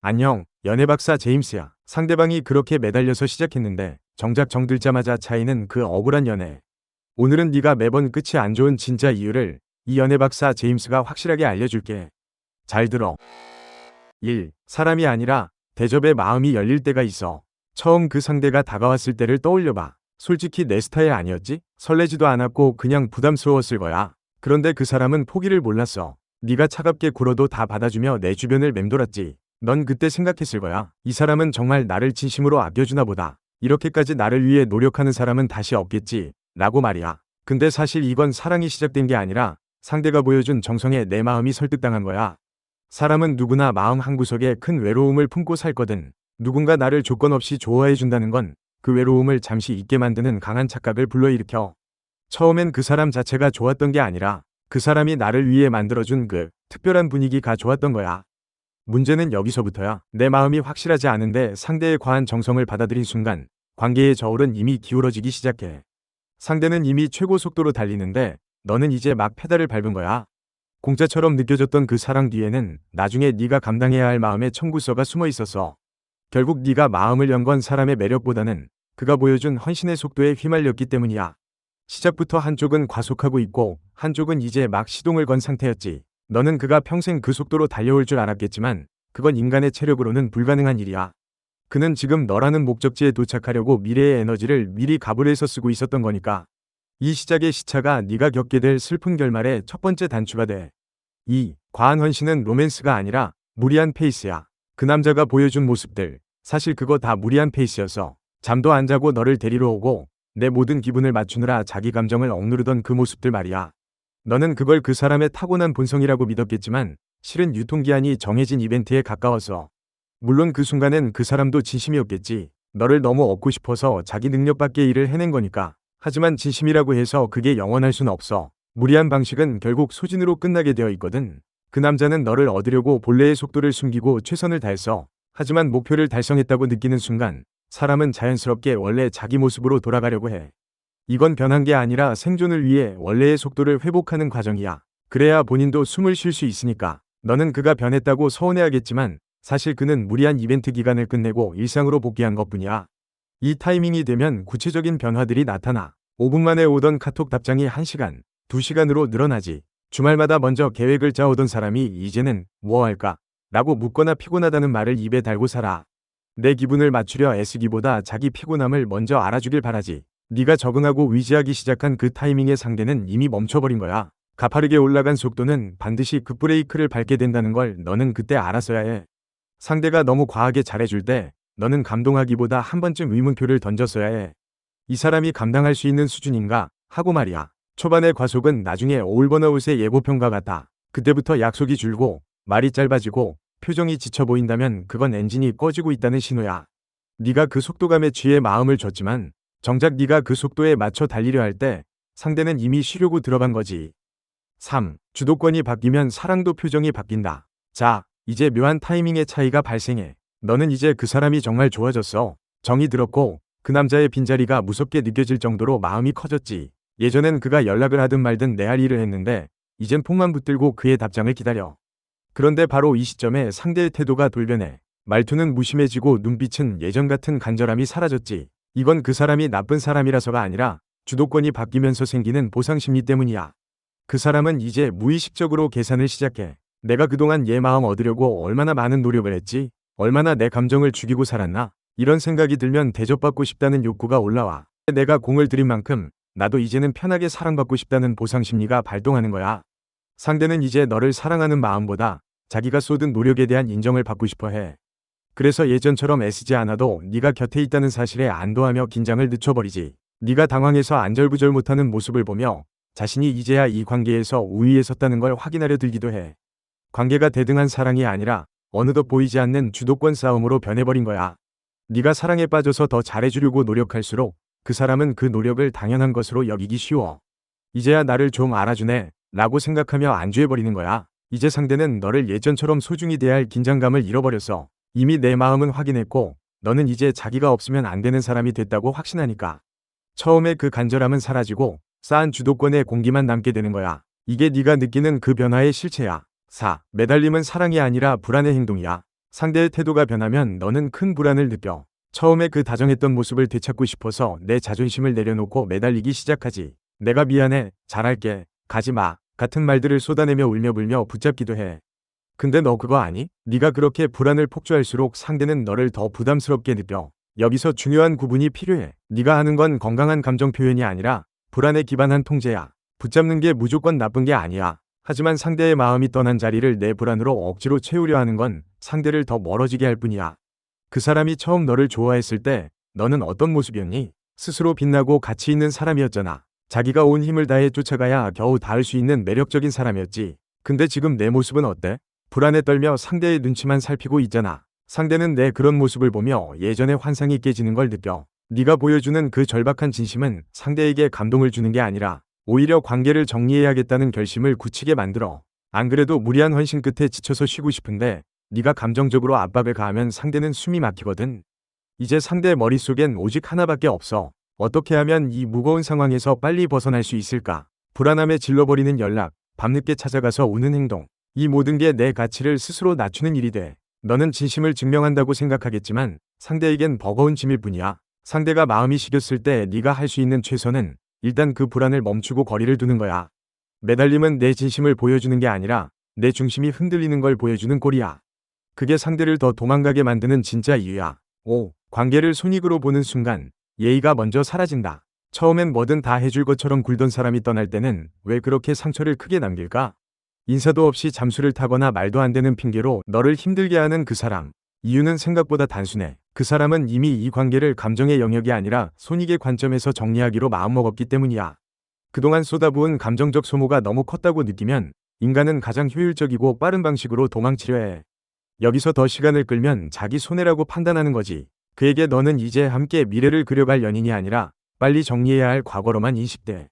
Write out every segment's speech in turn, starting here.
안녕, 연애박사 제임스야. 상대방이 그렇게 매달려서 시작했는데 정작 정들자마자 차이는 그 억울한 연애. 오늘은 네가 매번 끝이 안 좋은 진짜 이유를 이 연애박사 제임스가 확실하게 알려줄게. 잘 들어. 1. 사람이 아니라 대접에 마음이 열릴 때가 있어. 처음 그 상대가 다가왔을 때를 떠올려봐. 솔직히 내 스타일 아니었지? 설레지도 않았고 그냥 부담스러웠을 거야. 그런데 그 사람은 포기를 몰랐어. 네가 차갑게 굴어도 다 받아주며 내 주변을 맴돌았지. 넌 그때 생각했을 거야. 이 사람은 정말 나를 진심으로 아껴주나 보다. 이렇게까지 나를 위해 노력하는 사람은 다시 없겠지. 라고 말이야. 근데 사실 이건 사랑이 시작된 게 아니라 상대가 보여준 정성에 내 마음이 설득당한 거야. 사람은 누구나 마음 한구석에 큰 외로움을 품고 살거든. 누군가 나를 조건 없이 좋아해 준다는 건 그 외로움을 잠시 잊게 만드는 강한 착각을 불러일으켜. 처음엔 그 사람 자체가 좋았던 게 아니라 그 사람이 나를 위해 만들어준 그 특별한 분위기가 좋았던 거야. 문제는 여기서부터야. 내 마음이 확실하지 않은데 상대의 과한 정성을 받아들인 순간 관계의 저울은 이미 기울어지기 시작해. 상대는 이미 최고 속도로 달리는데 너는 이제 막 페달을 밟은 거야. 공짜처럼 느껴졌던 그 사랑 뒤에는 나중에 네가 감당해야 할 마음의 청구서가 숨어 있었어. 결국 네가 마음을 연 건 사람의 매력보다는 그가 보여준 헌신의 속도에 휘말렸기 때문이야. 시작부터 한쪽은 과속하고 있고 한쪽은 이제 막 시동을 건 상태였지. 너는 그가 평생 그 속도로 달려올 줄 알았겠지만 그건 인간의 체력으로는 불가능한 일이야. 그는 지금 너라는 목적지에 도착하려고 미래의 에너지를 미리 가불해서 쓰고 있었던 거니까. 이 시작의 시차가 네가 겪게 될 슬픈 결말의 첫 번째 단추가 돼. 이 과한 헌신은 로맨스가 아니라 무리한 페이스야. 그 남자가 보여준 모습들 사실 그거 다 무리한 페이스였어. 잠도 안 자고 너를 데리러 오고 내 모든 기분을 맞추느라 자기 감정을 억누르던 그 모습들 말이야. 너는 그걸 그 사람의 타고난 본성이라고 믿었겠지만 실은 유통기한이 정해진 이벤트에 가까웠어. 물론 그 순간엔 그 사람도 진심이었겠지. 너를 너무 얻고 싶어서 자기 능력 밖의 일을 해낸 거니까. 하지만 진심이라고 해서 그게 영원할 순 없어. 무리한 방식은 결국 소진으로 끝나게 되어 있거든. 그 남자는 너를 얻으려고 본래의 속도를 숨기고 최선을 다했어. 하지만 목표를 달성했다고 느끼는 순간 사람은 자연스럽게 원래 자기 모습으로 돌아가려고 해. 이건 변한 게 아니라 생존을 위해 원래의 속도를 회복하는 과정이야. 그래야 본인도 숨을 쉴 수 있으니까. 너는 그가 변했다고 서운해하겠지만 사실 그는 무리한 이벤트 기간을 끝내고 일상으로 복귀한 것뿐이야. 이 타이밍이 되면 구체적인 변화들이 나타나. 5분 만에 오던 카톡 답장이 1시간, 2시간으로 늘어나지. 주말마다 먼저 계획을 짜오던 사람이 이제는 뭐 할까? 라고 묻거나 피곤하다는 말을 입에 달고 살아. 내 기분을 맞추려 애쓰기보다 자기 피곤함을 먼저 알아주길 바라지. 네가 적응하고 위지하기 시작한 그 타이밍의 상대는 이미 멈춰버린 거야. 가파르게 올라간 속도는 반드시 급브레이크를 밟게 된다는 걸 너는 그때 알았어야 해. 상대가 너무 과하게 잘해줄 때 너는 감동하기보다 한 번쯤 의문표를 던졌어야 해. 이 사람이 감당할 수 있는 수준인가 하고 말이야. 초반의 과속은 나중에 올버너웃의 예고편과 같다. 그때부터 약속이 줄고 말이 짧아지고 표정이 지쳐 보인다면 그건 엔진이 꺼지고 있다는 신호야. 네가 그 속도감에 취해 마음을 줬지만 정작 네가 그 속도에 맞춰 달리려 할 때 상대는 이미 쉬려고 들어간 거지. 3. 주도권이 바뀌면 사랑도 표정이 바뀐다. 자, 이제 묘한 타이밍의 차이가 발생해. 너는 이제 그 사람이 정말 좋아졌어. 정이 들었고 그 남자의 빈자리가 무섭게 느껴질 정도로 마음이 커졌지. 예전엔 그가 연락을 하든 말든 내 할 일을 했는데 이젠 폰만 붙들고 그의 답장을 기다려. 그런데 바로 이 시점에 상대의 태도가 돌변해. 말투는 무심해지고 눈빛은 예전 같은 간절함이 사라졌지. 이건 그 사람이 나쁜 사람이라서가 아니라 주도권이 바뀌면서 생기는 보상 심리 때문이야. 그 사람은 이제 무의식적으로 계산을 시작해. 내가 그동안 얘 마음 얻으려고 얼마나 많은 노력을 했지? 얼마나 내 감정을 죽이고 살았나? 이런 생각이 들면 대접받고 싶다는 욕구가 올라와. 내가 공을 들인 만큼 나도 이제는 편하게 사랑받고 싶다는 보상 심리가 발동하는 거야. 상대는 이제 너를 사랑하는 마음보다 자기가 쏟은 노력에 대한 인정을 받고 싶어 해. 그래서 예전처럼 애쓰지 않아도 네가 곁에 있다는 사실에 안도하며 긴장을 늦춰버리지. 네가 당황해서 안절부절 못하는 모습을 보며 자신이 이제야 이 관계에서 우위에 섰다는 걸 확인하려 들기도 해. 관계가 대등한 사랑이 아니라 어느덧 보이지 않는 주도권 싸움으로 변해버린 거야. 네가 사랑에 빠져서 더 잘해주려고 노력할수록 그 사람은 그 노력을 당연한 것으로 여기기 쉬워. 이제야 나를 좀 알아주네 라고 생각하며 안주해버리는 거야. 이제 상대는 너를 예전처럼 소중히 대할 긴장감을 잃어버렸어. 이미 내 마음은 확인했고 너는 이제 자기가 없으면 안 되는 사람이 됐다고 확신하니까. 처음에 그 간절함은 사라지고 쌓은 주도권의 공기만 남게 되는 거야. 이게 네가 느끼는 그 변화의 실체야. 4. 매달림은 사랑이 아니라 불안의 행동이야. 상대의 태도가 변하면 너는 큰 불안을 느껴. 처음에 그 다정했던 모습을 되찾고 싶어서 내 자존심을 내려놓고 매달리기 시작하지. 내가 미안해, 잘할게, 가지 마, 같은 말들을 쏟아내며 울며 불며 붙잡기도 해. 근데 너 그거 아니? 네가 그렇게 불안을 폭주할수록 상대는 너를 더 부담스럽게 느껴. 여기서 중요한 구분이 필요해. 네가 하는 건 건강한 감정 표현이 아니라 불안에 기반한 통제야. 붙잡는 게 무조건 나쁜 게 아니야. 하지만 상대의 마음이 떠난 자리를 내 불안으로 억지로 채우려 하는 건 상대를 더 멀어지게 할 뿐이야. 그 사람이 처음 너를 좋아했을 때 너는 어떤 모습이었니? 스스로 빛나고 가치 있는 사람이었잖아. 자기가 온 힘을 다해 쫓아가야 겨우 닿을 수 있는 매력적인 사람이었지. 근데 지금 내 모습은 어때? 불안에 떨며 상대의 눈치만 살피고 있잖아. 상대는 내 그런 모습을 보며 예전의 환상이 깨지는 걸 느껴. 네가 보여주는 그 절박한 진심은 상대에게 감동을 주는 게 아니라 오히려 관계를 정리해야겠다는 결심을 굳히게 만들어. 안 그래도 무리한 헌신 끝에 지쳐서 쉬고 싶은데 네가 감정적으로 압박을 가하면 상대는 숨이 막히거든. 이제 상대 머릿속엔 오직 하나밖에 없어. 어떻게 하면 이 무거운 상황에서 빨리 벗어날 수 있을까? 불안함에 질러버리는 연락, 밤늦게 찾아가서 우는 행동. 이 모든 게 내 가치를 스스로 낮추는 일이 돼. 너는 진심을 증명한다고 생각하겠지만 상대에겐 버거운 짐일 뿐이야. 상대가 마음이 식였을 때 네가 할 수 있는 최선은 일단 그 불안을 멈추고 거리를 두는 거야. 매달림은 내 진심을 보여주는 게 아니라 내 중심이 흔들리는 걸 보여주는 꼴이야. 그게 상대를 더 도망가게 만드는 진짜 이유야. 5. 관계를 손익으로 보는 순간 예의가 먼저 사라진다. 처음엔 뭐든 다 해줄 것처럼 굴던 사람이 떠날 때는 왜 그렇게 상처를 크게 남길까? 인사도 없이 잠수를 타거나 말도 안 되는 핑계로 너를 힘들게 하는 그 사람. 이유는 생각보다 단순해. 그 사람은 이미 이 관계를 감정의 영역이 아니라 손익의 관점에서 정리하기로 마음먹었기 때문이야. 그동안 쏟아부은 감정적 소모가 너무 컸다고 느끼면 인간은 가장 효율적이고 빠른 방식으로 도망치려 해. 여기서 더 시간을 끌면 자기 손해라고 판단하는 거지. 그에게 너는 이제 함께 미래를 그려갈 연인이 아니라 빨리 정리해야 할 과거로만 인식돼.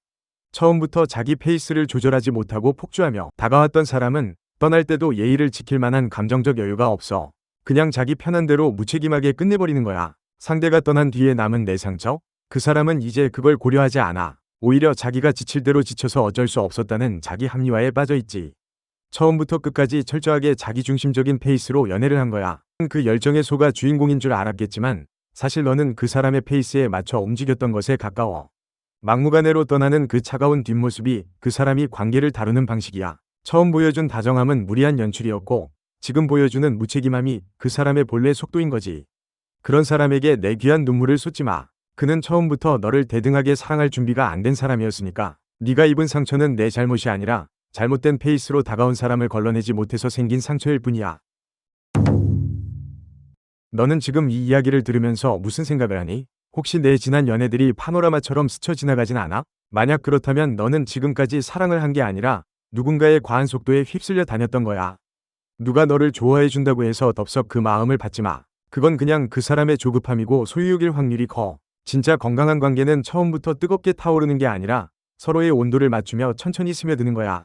처음부터 자기 페이스를 조절하지 못하고 폭주하며 다가왔던 사람은 떠날 때도 예의를 지킬 만한 감정적 여유가 없어. 그냥 자기 편한 대로 무책임하게 끝내버리는 거야. 상대가 떠난 뒤에 남은 내 상처? 그 사람은 이제 그걸 고려하지 않아. 오히려 자기가 지칠 대로 지쳐서 어쩔 수 없었다는 자기 합리화에 빠져있지. 처음부터 끝까지 철저하게 자기중심적인 페이스로 연애를 한 거야. 그 열정의 소가 주인공인 줄 알았겠지만 사실 너는 그 사람의 페이스에 맞춰 움직였던 것에 가까워. 막무가내로 떠나는 그 차가운 뒷모습이 그 사람이 관계를 다루는 방식이야. 처음 보여준 다정함은 무리한 연출이었고 지금 보여주는 무책임함이 그 사람의 본래 속도인 거지. 그런 사람에게 내 귀한 눈물을 쏟지 마. 그는 처음부터 너를 대등하게 사랑할 준비가 안 된 사람이었으니까 네가 입은 상처는 내 잘못이 아니라 잘못된 페이스로 다가온 사람을 걸러내지 못해서 생긴 상처일 뿐이야. 너는 지금 이 이야기를 들으면서 무슨 생각을 하니? 혹시 내 지난 연애들이 파노라마처럼 스쳐 지나가진 않아? 만약 그렇다면 너는 지금까지 사랑을 한 게 아니라 누군가의 과한 속도에 휩쓸려 다녔던 거야. 누가 너를 좋아해 준다고 해서 덥석 그 마음을 받지 마. 그건 그냥 그 사람의 조급함이고 소유욕일 확률이 커. 진짜 건강한 관계는 처음부터 뜨겁게 타오르는 게 아니라 서로의 온도를 맞추며 천천히 스며드는 거야.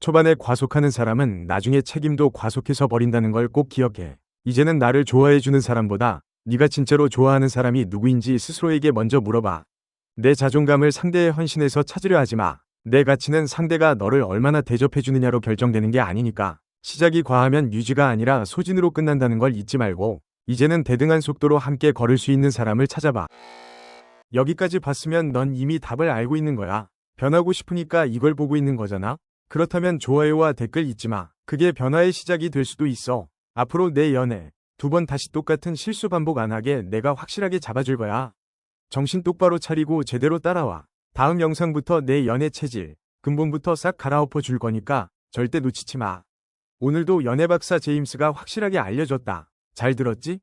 초반에 과속하는 사람은 나중에 책임도 과속해서 버린다는 걸 꼭 기억해. 이제는 나를 좋아해주는 사람보다 네가 진짜로 좋아하는 사람이 누구인지 스스로에게 먼저 물어봐. 내 자존감을 상대의 헌신에서 찾으려 하지 마. 내 가치는 상대가 너를 얼마나 대접해주느냐로 결정되는 게 아니니까. 시작이 과하면 유지가 아니라 소진으로 끝난다는 걸 잊지 말고 이제는 대등한 속도로 함께 걸을 수 있는 사람을 찾아봐. 여기까지 봤으면 넌 이미 답을 알고 있는 거야. 변하고 싶으니까 이걸 보고 있는 거잖아. 그렇다면 좋아요와 댓글 잊지 마. 그게 변화의 시작이 될 수도 있어. 앞으로 내 연애 두 번 다시 똑같은 실수 반복 안 하게 내가 확실하게 잡아줄 거야. 정신 똑바로 차리고 제대로 따라와. 다음 영상부터 내 연애 체질, 근본부터 싹 갈아엎어 줄 거니까 절대 놓치지 마. 오늘도 연애 박사 제임스가 확실하게 알려줬다. 잘 들었지?